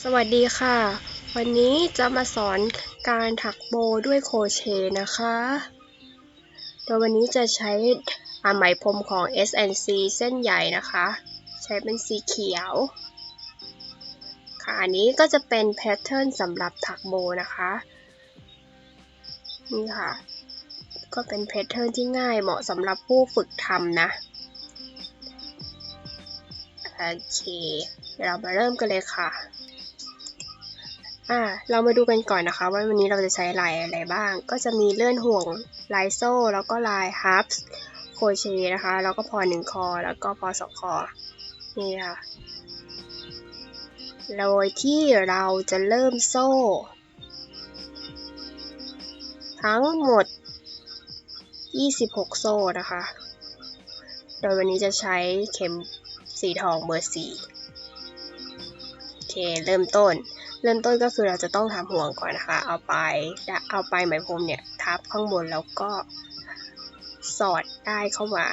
สวัสดีค่ะ วันนี้จะมาสอนการถักโบด้วยโครเชนะคะ โดยวันนี้จะใช้อไหมพรมของ S&C เส้นใหญ่นะคะ ใช้เป็นสีเขียว ค่ะอันนี้ก็จะเป็นแพทเทิร์นสำหรับถักโบนะคะ นี่ค่ะ ก็เป็นแพทเทิร์นที่ง่ายเหมาะสำหรับผู้ฝึกทำนะ โอเค เรามาเริ่มกันเลยค่ะ อ่า เรามาดูกันก่อนนะคะ ว่าวันนี้เราจะใช้ลายอะไรบ้าง ก็จะมีเลื่อนห่วงลายโซ่ แล้วก็ลายฮับส์โคเชนะคะ แล้วก็พอหนึ่งคอ แล้วก็พอสองคอ นี่ค่ะ โดยที่เราจะเริ่มโซ่ ทั้งหมด 26 โซ่นะคะ โดยวันนี้จะใช้เข็มสีทองเบอร์สี่โอเค เริ่มต้น เริ่มต้นก็คือเราจะต้องทำห่วงก่อนนะคะ เอาไปเอาไปไหมพรมเนี่ยทับข้างบนแล้วก็สอดได้เข้ามา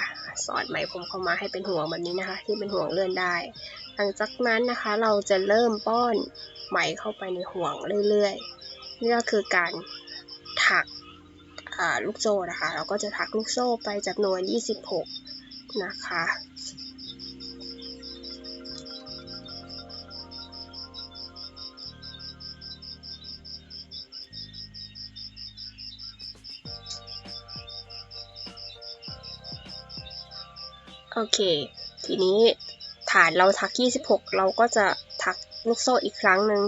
สอดไหมพรมเข้ามาให้เป็นห่วงแบบนี้นะคะ ที่เป็นห่วงเลื่อนได้ หลังจากนั้นนะคะเราจะเริ่มป้อนไหมเข้าไปในห่วงเรื่อยๆนี่ก็คือการถักลูกโซ่นะคะ เราก็จะถักลูกโซ่ไปจำนวน26 นะคะ โอเค ทีนี้ฐานเราถัก 26 เราก็จะถักลูกโซ่อีกครั้งหนึ่ง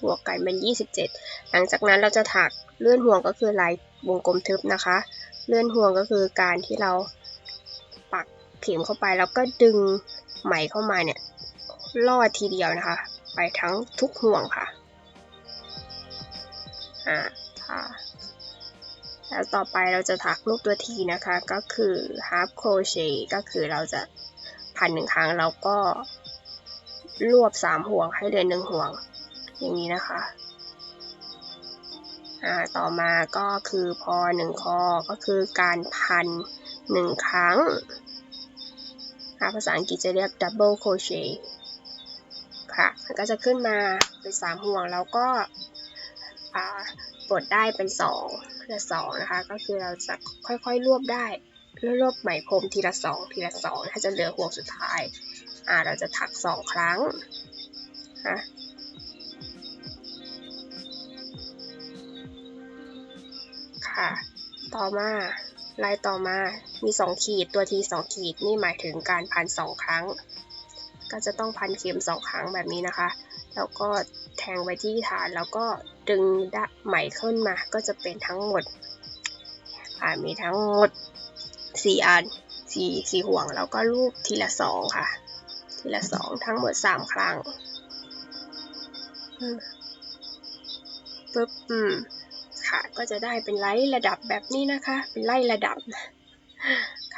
หัวไก่เป็น 27 หลังจากนั้นเราจะถักเลื่อนห่วงก็คือลายวงกลมทึบนะคะ เลื่อนห่วงก็คือการที่เราปักเข็มเข้าไปแล้วก็ดึงไหมเข้ามาเนี่ยลอดทีเดียวนะคะ ไปทั้งทุกห่วงค่ะอ่าค่ะ แล้วต่อไปเราจะถักลูกตัวทีนะคะ ก็คือ half crochet ก็คือเราจะพันหนึ่งครั้งแล้วก็รวบสามห่วงให้เหลือหนึ่งห่วง อย่างนี้นะคะอ่าต่อมาก็คือพอหนึ่งคอก็คือการพันหนึ่งครั้งภาษาอังกฤษจะเรียก double crochet ค่ะมันก็จะขึ้นมาเป็นสามห่วงแล้วก็ปลดได้เป็นสอง ละสองนะคะ ก็คือเราจะค่อยๆรวบได้รวบไหมพรมทีละสองทีละสองถ้าจะเหลือห่วงสุดท้าย อ่าเราจะถักสองครั้งนะค่ะ ต่อมาลายต่อมา มีสองขีดตัวทีสองขีดนี่หมายถึงการพันสองครั้ง ก็จะต้องพันเข็มสองครั้งแบบนี้นะคะ แล้วก็แทงไว้ที่ฐานแล้วก็ ดึงด้ไหมขึ้นมาก็จะเป็นทั้งหมดมีทั้งหมดสี่อันสี่สี่ห่วงแล้วก็ลูกทีละสองค่ะ ทีละสองทั้งหมดสามครั้งปึ๊บอืมค่ะ ก็จะได้เป็นไล่ระดับแบบนี้นะคะ เป็นไล่ระดับ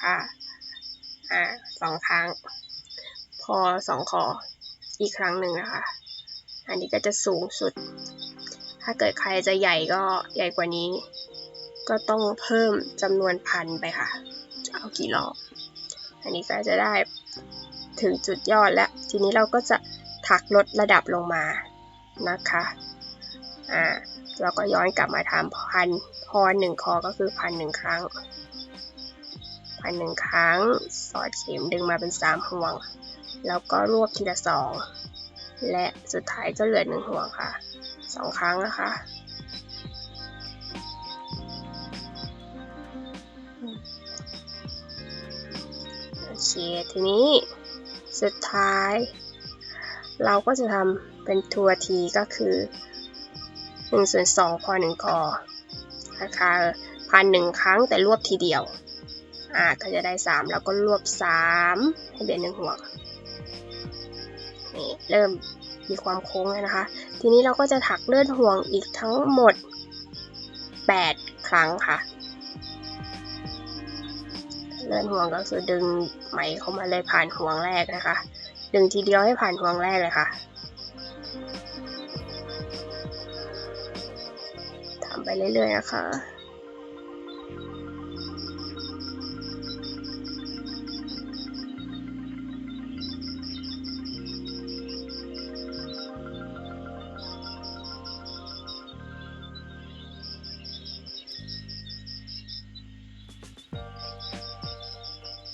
ค่ะ อ่าสองครั้ง พอสองคออีกครั้งหนึ่งนะคะ อันนี้ก็จะสูงสุด ถ้าเกิดใครจะใหญ่ก็ใหญ่กว่านี้ ก็ต้องเพิ่มจำนวนพันไปค่ะ จะเอากี่รอบ อันนี้ก็จะได้ถึงจุดยอดแล้ว ทีนี้เราก็จะถักลดระดับลงมานะคะ อ่า เราก็ย้อนกลับมาทำพันพอหนึ่งคอก็คือพันหนึ่งครั้ง พันหนึ่งครั้ง สอดเข็มดึงมาเป็นสามห่วง แล้วก็รวบทีละสอง และสุดท้ายก็เหลือหนึ่งห่วงค่ะ สองครั้งนะคะ โอเค ทีนี้สุดท้าย เราก็จะทำเป็นทัวร์ทีก็คือ1ส่วน2พอ1คอนะคะพันหนึ่งครั้งแต่รวบทีเดียวอ่าก็จะได้ 3 แล้วก็รวบ 3 ให้เหลือหนึ่งห่วงนี่เริ่ม มีความโค้งนะคะ ทีนี้เราก็จะถักเลื่อนห่วงอีกทั้งหมด 8 ครั้งค่ะ เลื่อนห่วงก็คือดึงไหมเข้ามาเลยผ่านห่วงแรกนะคะ ดึงทีเดียวให้ผ่านห่วงแรกเลยค่ะทำไปเรื่อยๆนะคะ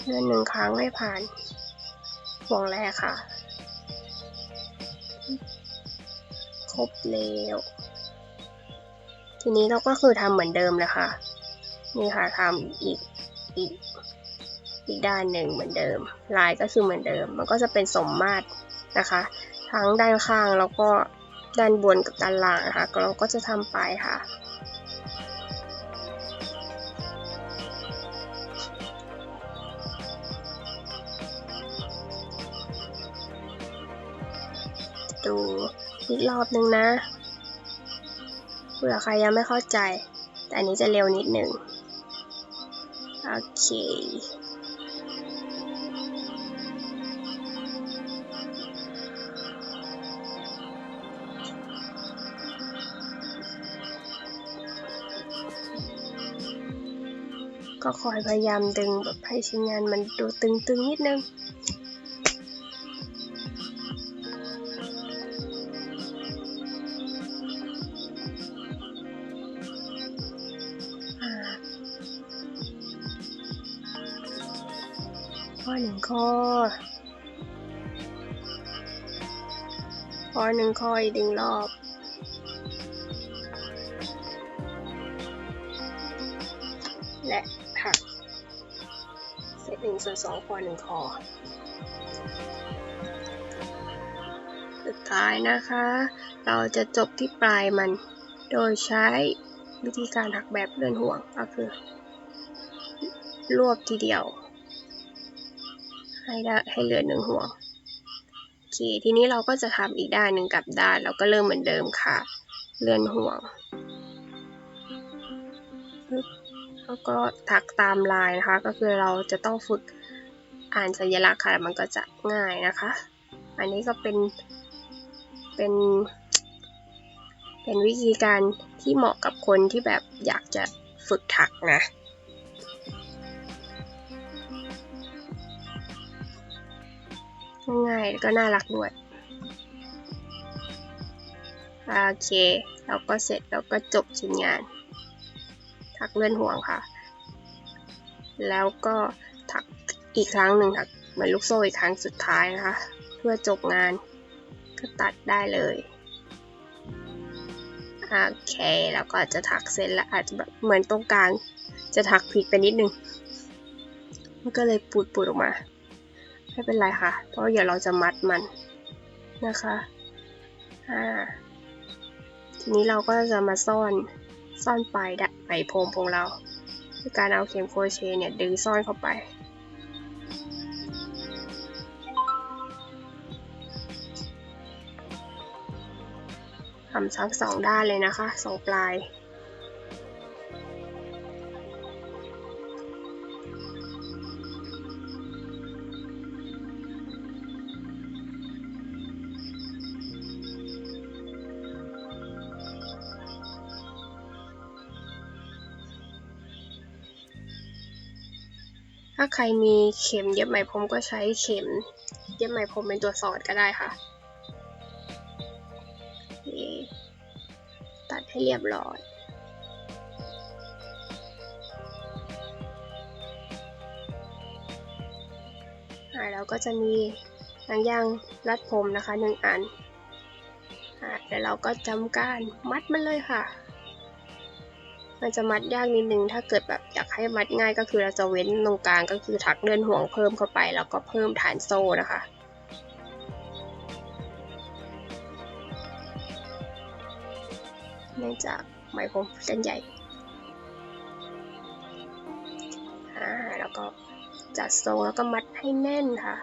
เลื่อนหนึ่งครั้งไม่ผ่านห่วงแรกค่ะ ครบแล้วทีนี้เราก็คือทำเหมือนเดิมเลยค่ะ นี่ค่ะทำอีกอีกอีกด้านหนึ่งเหมือนเดิม ลายก็คือเหมือนเดิม มันก็จะเป็นสมมาตรนะคะ ทั้งด้านข้างแล้วก็ด้านบนกับด้านล่างนะคะเราก็จะทำไปค่ะ อีกรอบนึงนะ เผื่อใครยังไม่เข้าใจ แต่อันนี้จะเร็วนิดหนึ่งโอเคก็คอยพยายามดึงแบบให้ชิ้นงานมันดูตึงๆนิดนึง หนึ่งข้อข้อหนึ่งข้ออีกหนึ่งรอบและผักเซตหนึ่งส่วนสองข้อหนึ่งข้อสุดท้ายนะคะ เราจะจบที่ปลายมัน โดยใช้วิธีการถักแบบเลื่อนห่วงก็คือ รวบทีเดียว ให้ได้ให้เหลือหนึ่งห่วงโอเคทีนี้เราก็จะทำอีกด้านหนึ่งกลับด้านเราก็เริ่มเหมือนเดิมค่ะ เลื่อนห่วงแล้วก็ถักตามลายนะคะ ก็คือเราจะต้องฝึกอ่านสัญลักษณ์ค่ะมันก็จะง่ายนะคะ อันนี้ก็เป็นเป็น เป็นวิธีการที่เหมาะกับคนที่แบบอยากจะฝึกถักนะ ง่ายๆแล้วก็น่ารักด้วย โอเค เราก็เสร็จแล้วก็จบชิ้นงาน ถักเลื่อนห่วงค่ะ แล้วก็ถักอีกครั้งหนึ่งถักเหมือนลูกโซ่อีกครั้งสุดท้ายนะคะ เพื่อจบงานก็ตัดได้เลยโอเคแล้วก็จะถักเสร็จแล้วอาจจะแบบเหมือนตรงกลางจะถักผิดไปนิดนึง มันก็เลยปูดปูดออกมา ไม่เป็นไรค่ะ เพราะเดี๋ยวเราจะมัดมันนะคะอ่าทีนี้เราก็จะมาซ่อนซ่อนปลายไหมพรมของเราด้วยการเอาเข็มโครเชต์เนี่ยดึงซ่อนเข้าไปทำทั้งสองด้านเลยนะคะสองปลาย ถ้าใครมีเข็มเย็บไหมพรมก็ใช้เข็ม เย็บไหมพรมเป็นตัวสอดก็ได้ค่ะ ตัดให้เรียบร้อยอ่าแล้วก็จะมีหนังยางรัดผมนะคะหนึ่งอันอ่าแล้วเราก็จำการมัดมันเลยค่ะ มันจะมัดยากนิดนึง ถ้าเกิดแบบอยากให้มัดง่ายก็คือเราจะเว้นตรงกลางก็คือถักเลื่อนห่วงเพิ่มเข้าไป แล้วก็เพิ่มฐานโซ่นะคะเนื่องจากไหมพรมเส้นใหญ่อ่าแล้วก็จัดทรงแล้วก็มัดให้แน่นค่ะ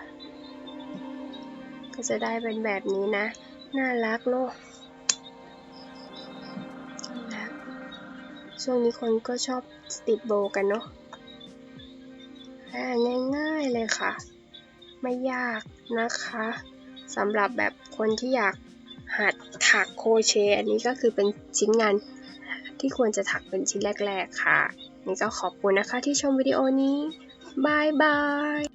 ก็จะได้เป็นแบบนี้นะ น่ารักเนอะ ช่วงนี้คนก็ชอบติดโบกันเนาะง่ายๆเลยค่ะ ไม่ยากนะคะสำหรับแบบคนที่อยากหัดถักโคเชอันนี้ก็คือเป็นชิ้นงานที่ควรจะถักเป็นชิ้นแรก ๆ ค่ะ นี่ก็ขอบคุณนะคะที่ชมวิดีโอนี้บายบาย